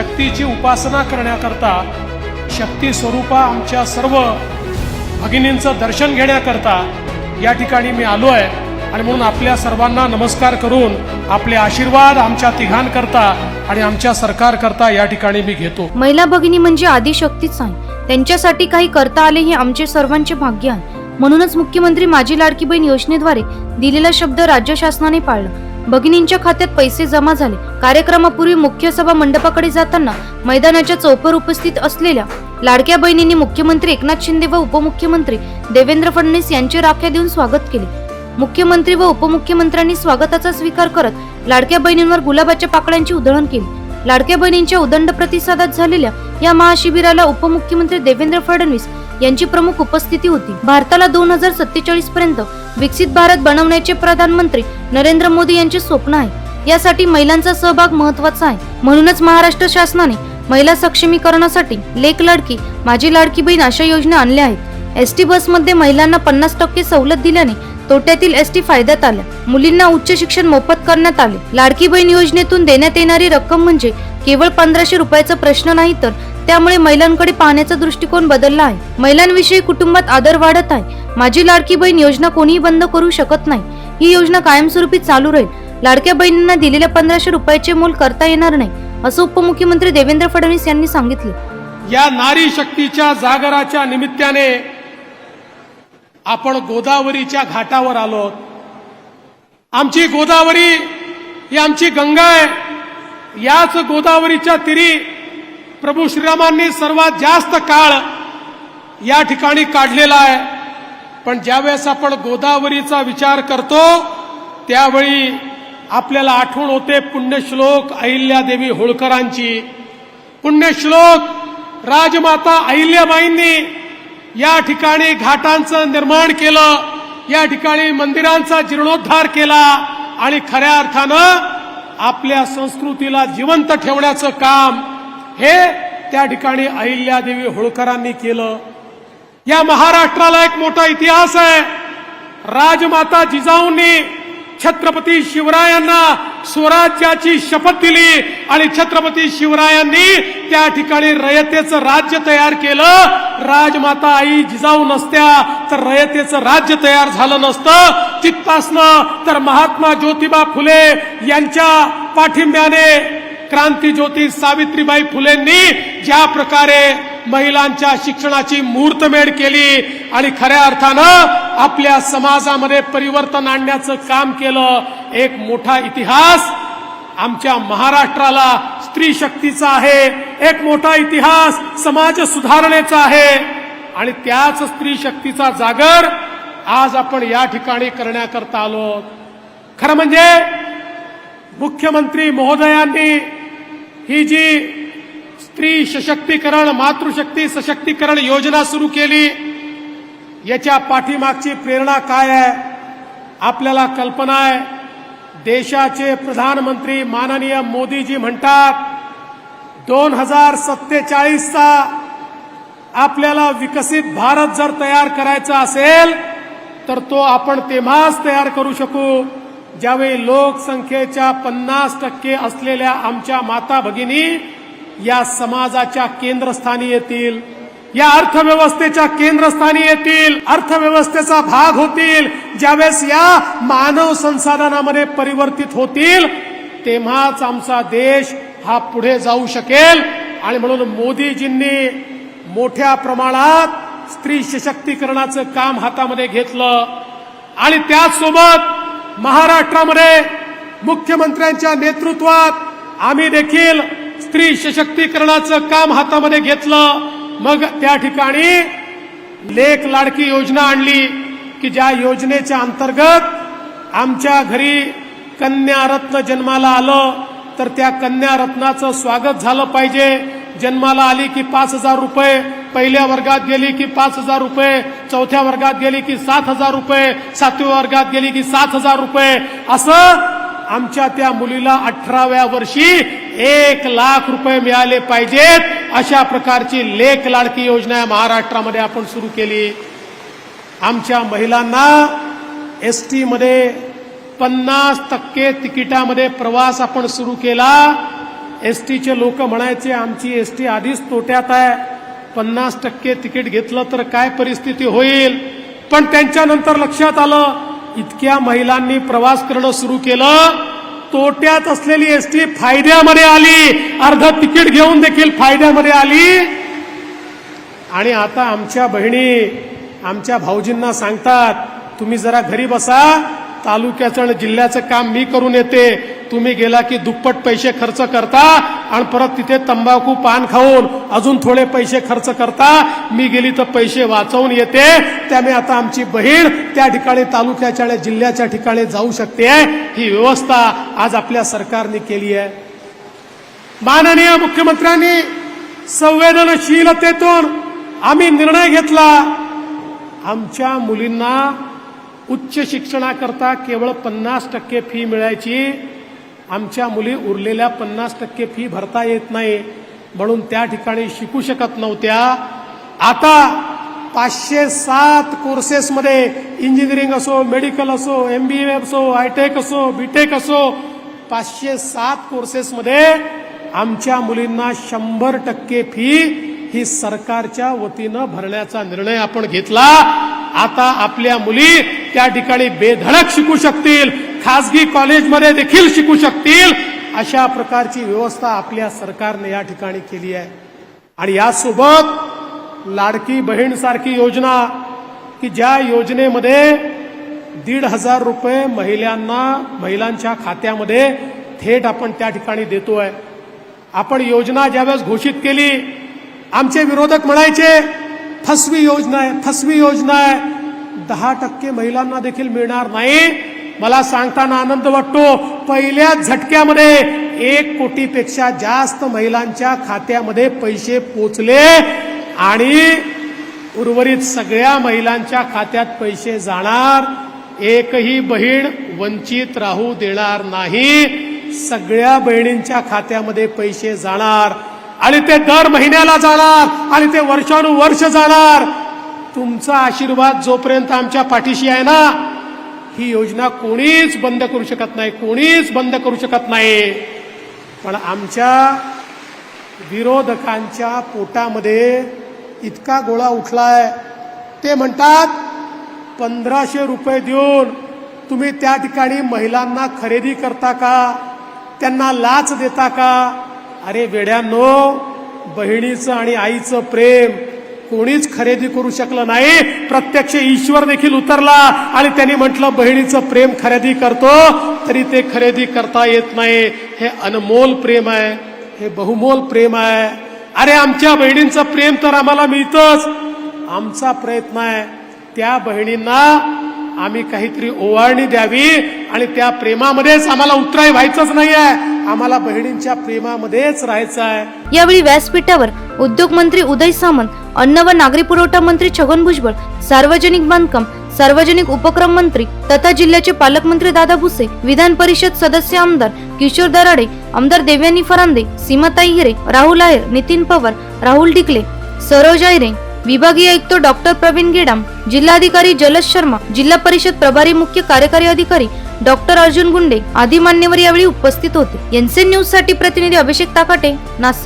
शक्तीची उपासना करण्याकरता शक्ती स्वरूपा आमच्या सर्व भगिनींचं दर्शन घेण्याकरता या ठिकाणी मी आलो आहे आणि म्हणून आपल्या सर्वांना नमस्कार करून आपले आशीर्वाद आमच्या तिघांकरता आणि आमच्या सरकारकरता या ठिकाणी मी घेतो. महिला भगिनी म्हणजे आदिशक्तीच आहे. त्यांच्यासाठी काही करता आले हे आमचे सर्वांचे भाग्य आहे. म्हणूनच मुख्यमंत्री माझी लाडकी बहीण योजनेद्वारे दिलेला शब्द राज्य शासनाने पाळला. भगिनींच्या खात्यात पैसे जमा झाले. कार्यक्रमापूर्वी मुख्य सभा मंडपाकडे जाताना मैदानाच्या चौपर उपस्थित असलेल्या लाडक्या बहिणींनी मुख्यमंत्री एकनाथ शिंदे व उपमुख्यमंत्री देवेंद्र फडणवीस यांचे राख्या देऊन स्वागत केले. मुख्यमंत्री व उपमुख्यमंत्र्यांनी स्वागताचा स्वीकार करत लाडक्या बहिणींवर गुलाबाच्या पाकळ्यांची उधळण केली. लाडक्या बहिणींच्या उदंड प्रतिसादात झालेल्या या महाशिबिराला उपमुख्यमंत्री देवेंद्र फडणवीस यांची प्रमुख उपस्थिती होती. भारताला दोन हजार सत्तेचाळीस पर्यंत विकसित भारत बनवण्याचे प्रधानमंत्री नरेंद्र मोदी यांचे स्वप्न आहे. यासाठी महिलांचा सहभाग महत्त्वाचा आहे. म्हणूनच महाराष्ट्र शासनाने महिला सक्षमीकरणासाठी लेक लाडकी माझी लाडकी बहीण अशा योजना आणल्या आहेत. एस टी बसमध्ये महिलांना पन्नास टक्के सवलत दिल्याने तोट्यातील एस टी फायद्यात आल्या. मुलींना उच्च शिक्षण मोफत करण्यात आले. लाडकी बहीण योजनेतून देण्यात येणारी रक्कम म्हणजे केवळ पंधराशे रुपयाचा प्रश्न नाही तर त्यामुळे महिलांकडे पाहण्याचा दृष्टिकोन बदलला आहे. महिलांविषयी कुटुंबात आदर वाढत आहे. माझी लाडकी बहीण योजना कोणीही बंद करू शकत नाही. ही योजना कायमस्वरूपी चालू राहील. लाडक्या बहिणींना दिलेल्या पंधराशे रुपयाचे मोल करता येणार नाही असं उपमुख्यमंत्री देवेंद्र फडणवीस यांनी सांगितले. या नारी शक्तीच्या जागराच्या निमित्ताने आपण गोदावरीच्या घाटावर आलो. आमची गोदावरी ही आमची गंगा आहे. याच गोदावरीच्या तिरी प्रभू श्रीरामांनी सर्वात जास्त काळ या ठिकाणी काढलेला आहे. पण ज्यावेळेस आपण गोदावरीचा विचार करतो त्यावेळी आपल्याला आठवण होते पुण्यश्लोक अहिल्यादेवी होळकरांची. पुण्यश्लोक राजमाता अहिल्याबाईंनी या ठिकाणी घाटांचं निर्माण केलं या ठिकाणी मंदिरांचा जीर्णोद्धार केला आणि खऱ्या अर्थानं आपल्या संस्कृतीला जिवंत ठेवण्याचं काम हे त्या ठिकाणी अहिल्यादेवी होळकरांनी केलं. या महाराष्ट्राला एक मोठा इतिहास आहे. राजमाता जिजाऊंनी छत्रपती शिवरायांना स्वराज्याची शपथ दिली आणि छत्रपती शिवरायांनी त्या ठिकाणी रयतेचं राज्य तयार केलं. राजमाता आई जिजाऊ नसत्या तर रयतेचं राज्य तयार झालं नसतं. तिथपासनं तर महात्मा ज्योतिबा फुले यांच्या पाठिंब्याने क्रांती ज्योती सावित्रीबाई फुलेंनी ज्या प्रकारे महिलांच्या शिक्षणाची मुहूर्तमेढ केली आणि खऱ्या अर्थानं आपल्या समाजामध्ये परिवर्तन आणण्याचं काम केलं एक मोठा इतिहास आमच्या महाराष्ट्राला स्त्री शक्तीचा आहे एक मोठा इतिहास समाज सुधारणेचा आहे आणि त्याच स्त्री शक्तीचा जागर आज आपण या ठिकाणी करण्याकरता आलो. खरं म्हणजे मुख्यमंत्री महोदयांनी ही जी स्त्री सशक्तीकरण मातृशक्ती सशक्तीकरण योजना सुरू केली याच्या पाठीमागची प्रेरणा काय आहे? आपल्याला कल्पना आहे देशाचे प्रधानमंत्री माननीय मोदीजी म्हणतात दोन हजार सत्तेचाळीसचा आपल्याला विकसित भारत जर तयार करायचा असेल तर तो आपण तेव्हाच तयार करू शकू. ज्यावेळी लोकसंख्येच्या पन्नास टक्के असलेल्या आमच्या माता भगिनी या समाजाच्या केंद्रस्थानी येतील या अर्थव्यवस्थेच्या केंद्रस्थानी येतील अर्थव्यवस्थेचा भाग होतील ज्यावेळेस या मानव संसाधनामध्ये परिवर्तित होतील तेव्हाच आमचा देश हा पुढे जाऊ शकेल. आणि म्हणून मोदीजींनी मोठ्या प्रमाणात स्त्री सशक्तीकरणाचं काम हातामध्ये घेतलं. आणि त्याचसोबत महाराष्ट्रामध्ये मुख्यमंत्र्यांच्या नेतृत्वात आम्ही देखील स्त्री सशक्तीकरणाचं काम हातामध्ये घेतलं. मग त्या ठिकाणी लेख लाडकी योजना आणली की ज्या योजनेच्या अंतर्गत आमच्या घरी कन्या रत्न जन्माला आलं तर त्या कन्या रत्नाचं स्वागत झालं पाहिजे. जन्माला आली की पाच हजार रुपये पहिल्या वर्गात गेली की पाच हजार रुपये चौथ्या वर्गात गेली की सात हजार रुपये सातव्या वर्गात गेली की सात हजार रुपये. असं आमच्या त्या मुलीला अठराव्या वर्षी एक लाख रुपये मिळाले पाहिजेत. अशा प्रकारची लेख लाडकी योजना महाराष्ट्रामध्ये आपण सुरू केली. आमच्या महिलांना एस टीमध्ये पन्नास टक्के तिकिटामध्ये प्रवास आपण सुरू केला. एस टीचे लोक म्हणायचे आमची एस टी आधीच तोट्यात आहे. पन्नास टक्के तिकीट घेतलं तर काय परिस्थिती होईल? पण त्यांच्यानंतर लक्षात आलं इतक्या महिलांनी प्रवास करणं सुरू केलं. तोट्यात असलेली एस टी फायद्यामध्ये आली. अर्ध तिकीट घेऊन देखील फायद्यामध्ये आली. आणि आता आमच्या बहिणी आमच्या भाऊजींना सांगतात तुम्ही जरा घरी बसा. तालुक्याचं आणि जिल्ह्याचं काम मी करून येते. तुम्ही गेला की दुप्पट पैसे खर्च करता आणि परत तिथे तंबाखू पान खाऊन अजून थोडे पैसे खर्च करता. मी गेली तर पैसे वाचवून येते. त्यामुळे आता आमची बहीण त्या ठिकाणी तालुक्याच्या आणि जिल्ह्याच्या ठिकाणी जाऊ शकते. ही व्यवस्था आज आपल्या सरकारने केली आहे. माननीय मुख्यमंत्र्यांनी संवेदनशीलतेतून आम्ही निर्णय घेतला. आमच्या मुलींना उच्च शिक्षणाकरता केवळ पन्नास टक्के फी मिळायची. आमच्या मुली उरलेल्या पन्नास टक्के फी भरता येत नाही म्हणून त्या ठिकाणी शिकू शकत नव्हत्या. आता पाचशे सात कोर्सेसमध्ये इंजिनिअरिंग असो मेडिकल असो एम बी ए असो आयटेक असो बीटेक असो पाचशे सात कोर्सेसमध्ये आमच्या मुलींना शंभर टक्के फी ही सरकारच्या वतीनं भरण्याचा निर्णय आपण घेतला. आता आपल्या मुली त्या ठिकाणी बेधडक शिकू शकतील. खासगी कॉलेजमध्ये देखील शिकू शकतील. अशा प्रकारची व्यवस्था आपल्या सरकारने या ठिकाणी केली आहे. आणि यासोबत लाडकी बहीण सारखी योजना की ज्या योजनेमध्ये दीड हजार रुपये महिलांना महिलांच्या खात्यामध्ये थेट आपण त्या ठिकाणी देतोय. आपण योजना ज्यावेळेस घोषित केली आमचे विरोधक म्हणायचे फसवी योजना आहे फसवी योजना आहे. दहा टक्के महिलांना देखील मिळणार नाही. मला सांगताना आनंद वाटतो. पहिल्याच झटक्यामध्ये एक कोटीपेक्षा जास्त महिलांच्या खात्यामध्ये पैसे पोचले आणि उर्वरित सगळ्या महिलांच्या खात्यात पैसे जाणार. एकही बहीण वंचित राहू देणार नाही. सगळ्या बहिणींच्या खात्यामध्ये पैसे जाणार. आणि ते दर महिन्याला जाणार. आणि ते वर्षानुवर्ष जाणार. तुमचा आशीर्वाद जोपर्यंत आमच्या पाठीशी आहे ना ही योजना कोणीच बंद करू शकत नाही कोणीच बंद करू शकत नाही. पण आमच्या विरोधकांच्या पोटामध्ये इतका गोळा उठलाय ते म्हणतात पंधराशे रुपये देऊन तुम्ही त्या ठिकाणी महिलांना खरेदी करता का? त्यांना लाच देता का? अरे वेड्यांनो बहिणीचं आणि आईचं प्रेम कोणीच खरेदी करू शकलं नाही. प्रत्यक्ष ईश्वर देखील उतरला आणि त्यांनी म्हटलं बहिणीचं प्रेम खरेदी करतो तरी ते खरेदी करता येत नाही. हे अनमोल प्रेम आहे. हे बहुमोल प्रेम आहे. अरे आमच्या बहिणींचं प्रेम तर आम्हाला मिळतंच. आमचा प्रयत्न आहे. त्या बहिणींना आम्ही काहीतरी ओवाळणी द्यावी आणि त्या प्रेमामध्येच आम्हाला उतराई व्हायचंच नाही आहे. आम्हाला बहिणींच्या प्रेमामध्येच राहायचं आहे. यावेळी व्यासपीठावर उद्योग मंत्री उदय सामंत अन्न व नागरी पुरवठा मंत्री छगन भुजबळ सार्वजनिक बांधकाम सार्वजनिक उपक्रम मंत्री तथा जिल्ह्याचे पालकमंत्री दादा भुसे विधान परिषद सदस्य आमदार किशोर दराडे आमदार देवयानी फरांदे सीमाताई हिरे राहुल आहेर नितीन पवार राहुल ढिकले सरोज आयरे विभागीय आयुक्त डॉक्टर प्रवीण गेडाम जिल्हाधिकारी जलज शर्मा जिल्हा परिषद प्रभारी मुख्य कार्यकारी अधिकारी डॉक्टर अर्जुन गुंडे आदी मान्यवर यावेळी उपस्थित होते. एनसीएन न्यूजसाठी प्रतिनिधी अभिषेक ताकाटे नाशिक.